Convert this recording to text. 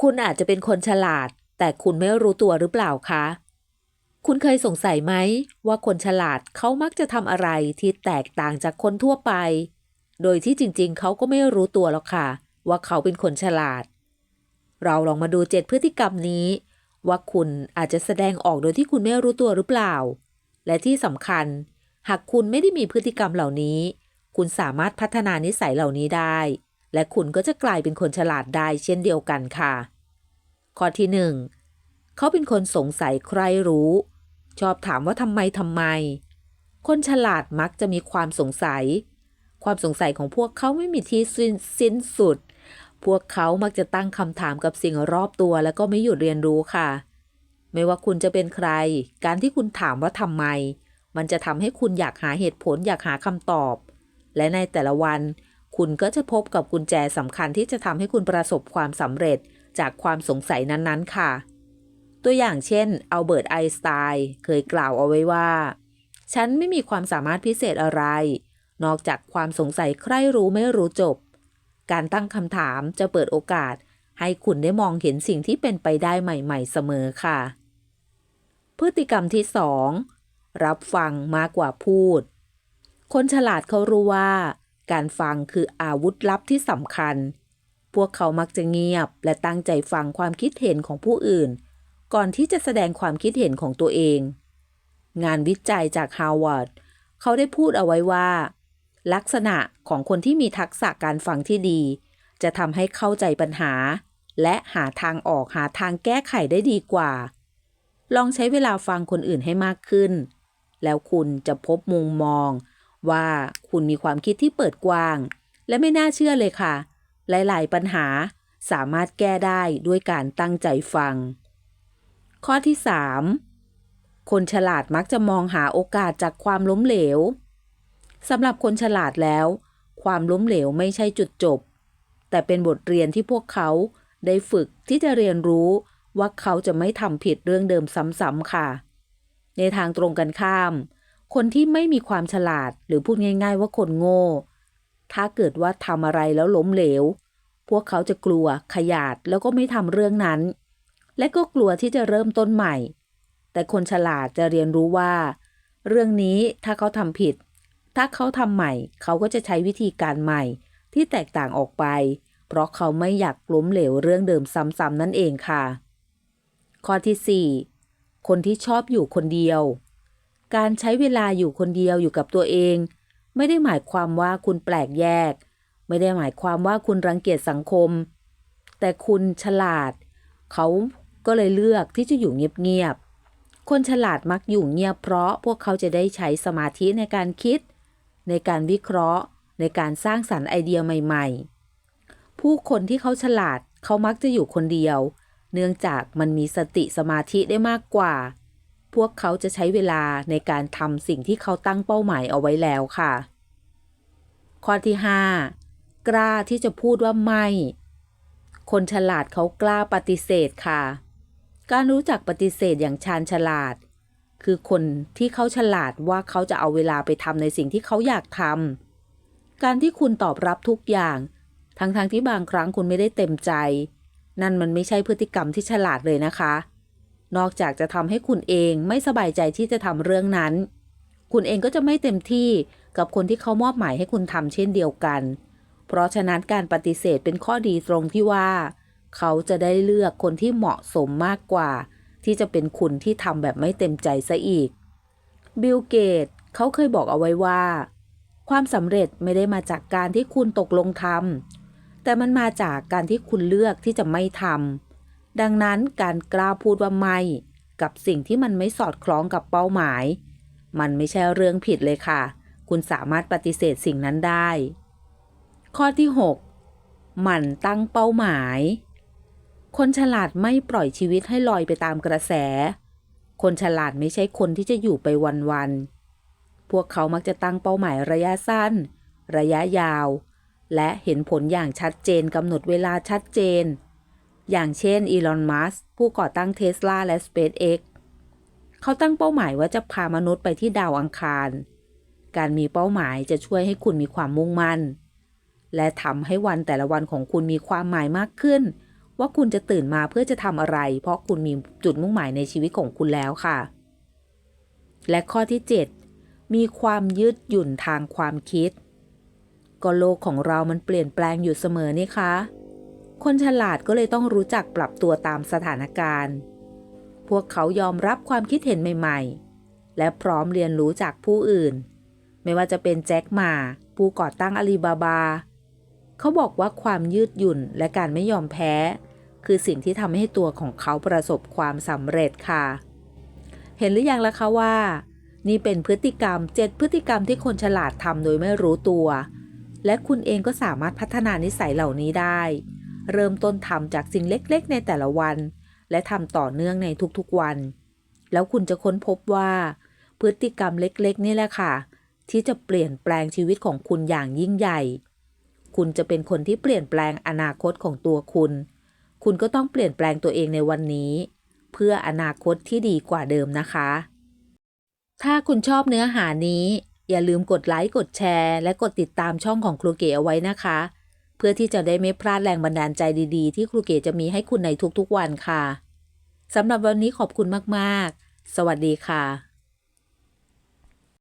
คุณอาจจะเป็นคนฉลาด แต่คุณไม่รู้ตัวหรือเปล่าคะ คุณเคยสงสัยไหม ว่าคนฉลาดเขามักจะทำอะไรที่แตกต่างจากคนทั่วไป โดยที่จริงๆ เขาก็ไม่รู้ตัวหรอกค่ะ ว่าเขาเป็นคนฉลาด เราลองมาดูเจ็ดพฤติกรรมนี้ ว่าคุณอาจจะแสดงออกโดยที่คุณไม่รู้ตัวหรือเปล่า และที่สำคัญ หากคุณไม่ได้มีพฤติกรรมเหล่านี้ คุณสามารถพัฒนานิสัยเหล่านี้ได้ และคุณก็จะกลายเป็นคนฉลาดได้เช่นเดียวกันค่ะ ข้อที่หนึ่งเขาเป็นคนสงสัยใครรู้ ชอบถามว่าทำไมทำไม คนฉลาดมักจะมีความสงสัย ความสงสัยของพวกเขาไม่มีที่สิ้นสิ้นสุด พวกเขามักจะตั้งคำถามกับสิ่งรอบตัว แล้วก็ไม่หยุดเรียนรู้ค่ะ ไม่ว่าคุณจะเป็นใคร การที่คุณถามว่าทำไม มันจะทำให้คุณอยากหาเหตุผลอยากหาคำตอบ และในแต่ละวัน คุณก็จะพบกับกุญแจสำคัญที่จะทำให้คุณประสบความสำเร็จจากความสงสัยนั้นๆ ค่ะ ตัวอย่างเช่นอัลเบิร์ตไอน์สไตน์เคยกล่าวเอาไว้ว่า ฉันไม่มีความสามารถพิเศษอะไร นอกจากความสงสัยใคร่รู้ไม่รู้จบ การตั้งคำถามจะเปิดโอกาส ให้คุณได้มองเห็นสิ่งที่เป็นไปได้ใหม่ๆ เสมอค่ะ พฤติกรรมที่สองรับฟังมากกว่าพูด คนฉลาดเขารู้ว่า การฟังคืออาวุธลับที่สำคัญ พวกเขามักจะเงียบและตั้งใจฟังความคิดเห็นของผู้อื่น ก่อนที่จะแสดงความคิดเห็นของตัวเอง งานวิจัยจากฮาวาร์ดเขาได้พูดเอาไว้ว่า ลักษณะของคนที่มีทักษะการฟังที่ดี จะทำให้เข้าใจปัญหา และหาทางออกหาทางแก้ไขได้ดีกว่า ลองใช้เวลาฟังคนอื่นให้มากขึ้น แล้วคุณจะพบมุมมอง ว่าคุณมีความคิดที่เปิดกว้าง และไม่น่าเชื่อเลยค่ะ หลาย ๆ ปัญหาสามารถแก้ได้ด้วยการตั้งใจฟัง ข้อที่ 3 คนฉลาดมักจะมองหาโอกาสจากความล้มเหลวสำหรับคนฉลาดแล้ว ความล้มเหลวไม่ใช่จุดจบ แต่เป็นบทเรียนที่พวกเขาได้ฝึกที่จะเรียนรู้ว่าเขาจะไม่ทำผิดเรื่องเดิมซ้ำๆค่ะ ในทางตรงกันข้าม คนที่ไม่มีความฉลาดหรือพูดง่าย ๆ ว่าคนโง่ ถ้าเกิดว่าทำอะไรแล้วล้มเหลว พวกเขาจะกลัวขยาดแล้วก็ไม่ทำเรื่องนั้น และก็กลัวที่จะเริ่มต้นใหม่ แต่คนฉลาดจะเรียนรู้ว่า เรื่องนี้ถ้าเขาทำผิด ถ้าเขาทำใหม่ เขาก็จะใช้วิธีการใหม่ ที่แตกต่างออกไป เพราะเขาไม่อยากล้มเหลวเรื่องเดิมซ้ำๆนั่นเองค่ะ ข้อที่ 4 คนที่ชอบอยู่คนเดียว การใช้เวลาอยู่คนเดียวอยู่กับตัวเอง ไม่ได้หมายความว่าคุณแปลกแยก ไม่ได้หมายความว่าคุณรังเกียจสังคม แต่คุณฉลาด เขาก็เลยเลือกที่จะอยู่เงียบๆคนฉลาดมักอยู่เงียบเพราะพวกเขาจะได้ใช้สมาธิในการคิด ในการวิเคราะห์ ในการสร้างสรรค์ไอเดียใหม่ๆ ผู้คนที่เขาฉลาดเขามักจะอยู่คนเดียว เนื่องจากมันมีสติสมาธิได้มากกว่า พวกเขาจะใช้เวลาในการทำสิ่งที่เขาตั้งเป้าหมายเอาไว้แล้วค่ะ ข้อที่ 5 กล้าที่จะพูดว่าไม่ คนฉลาดเขากล้าปฏิเสธค่ะ การรู้จักปฏิเสธอย่างชาญฉลาด คือคนที่เขาฉลาดว่าเขาจะเอาเวลาไปทำในสิ่งที่เขาอยากทำการที่คุณตอบรับทุกอย่าง ทั้งๆทที่บางครั้งคุณไม่ได้เต็มใจ นั่นมันไม่ใช่พฤติกรรมที่ฉลาดเลยนะคะ นอกจากจะทำให้คุณเองไม่สบายใจที่จะทำเรื่องนั้น คุณเองก็จะไม่เต็มที่กับคนที่เขามอบหมายให้คุณทำเช่นเดียวกัน เพราะฉะนั้นการปฏิเสธเป็นข้อดีตรงที่ว่า เขาจะได้เลือกคนที่เหมาะสมมากกว่า ที่จะเป็นคุณที่ทำแบบไม่เต็มใจซะอีก บิลเกตเขาเคยบอกเอาไว้ว่า ความสำเร็จไม่ได้มาจากการที่คุณตกลงทำแต่มันมาจากการที่คุณเลือกที่จะไม่ทำ ดังนั้นการกล้าพูดว่าไม่กับสิ่งที่มันไม่สอดคล้องกับเป้าหมาย มันไม่ใช่เรื่องผิดเลยค่ะ คุณสามารถปฏิเสธสิ่งนั้นได้ ข้อที่ 6 หมั่นตั้งเป้าหมาย คนฉลาดไม่ปล่อยชีวิตให้ลอยไปตามกระแส คนฉลาดไม่ใช่คนที่จะอยู่ไปวันๆ พวกเขามักจะตั้งเป้าหมายระยะสั้น ระยะยาว และเห็นผลอย่างชัดเจนกำหนดเวลาชัดเจน อย่างเช่นอีลอนมัสผู้ก่อตั้งเทสลาและ SpaceX เขาตั้งเป้าหมายว่าจะพามนุษย์ไปที่ดาวอังคาร การมีเป้าหมายจะช่วยให้คุณมีความมุ่งมั่น และทำให้วันแต่ละวันของคุณมีความหมายมากขึ้น ว่าคุณจะตื่นมาเพื่อจะทำอะไร เพราะคุณมีจุดมุ่งหมายในชีวิตของคุณแล้วค่ะ และข้อที่ 7 มีความยืดหยุ่นทางความคิด ก็โลกของเรามันเปลี่ยนแปลงอยู่เสมอนี่คะ คนฉลาดก็เลยต้องรู้จักปรับตัวตามสถานการณ์ พวกเขายอมรับความคิดเห็นใหม่ ๆ และพร้อมเรียนรู้จากผู้อื่น ไม่ว่าจะเป็นแจ็คมาผู้ก่อตั้งอาลีบาบา เขาบอกว่าความยืดหยุ่นและการไม่ยอมแพ้ คือสิ่งที่ทำให้ตัวของเขาประสบความสำเร็จค่ะ เห็นหรือยังล่ะคะว่า นี่เป็นพฤติกรรม7พฤติกรรมที่คนฉลาดทำโดยไม่รู้ตัว และคุณเองก็สามารถพัฒนานิสัยเหล่านี้ได้ เริ่มต้นทำจากสิ่งเล็กๆ ในแต่ละวัน และทำต่อเนื่องในทุกๆวัน แล้วคุณจะค้นพบว่า พฤติกรรมเล็กๆ นี่แหละค่ะ ที่จะเปลี่ยนแปลงชีวิตของคุณอย่างยิ่งใหญ่ คุณจะเป็นคนที่เปลี่ยนแปลงอนาคตของตัวคุณ คุณก็ต้องเปลี่ยนแปลงตัวเองในวันนี้ เพื่ออนาคตที่ดีกว่าเดิมนะคะ ถ้าคุณชอบเนื้อหานี้ อย่าลืมกดไลค์กดแชร์ และกดติดตามช่องของครูเก๋เอาไว้นะคะ เพื่อที่จะได้ไม่พลาดแรงบันดาลใจดีๆ ที่ครูเก๋จะมีให้คุณในทุกๆวันค่ะสำหรับวันนี้ขอบคุณมากๆ สวัสดีค่ะ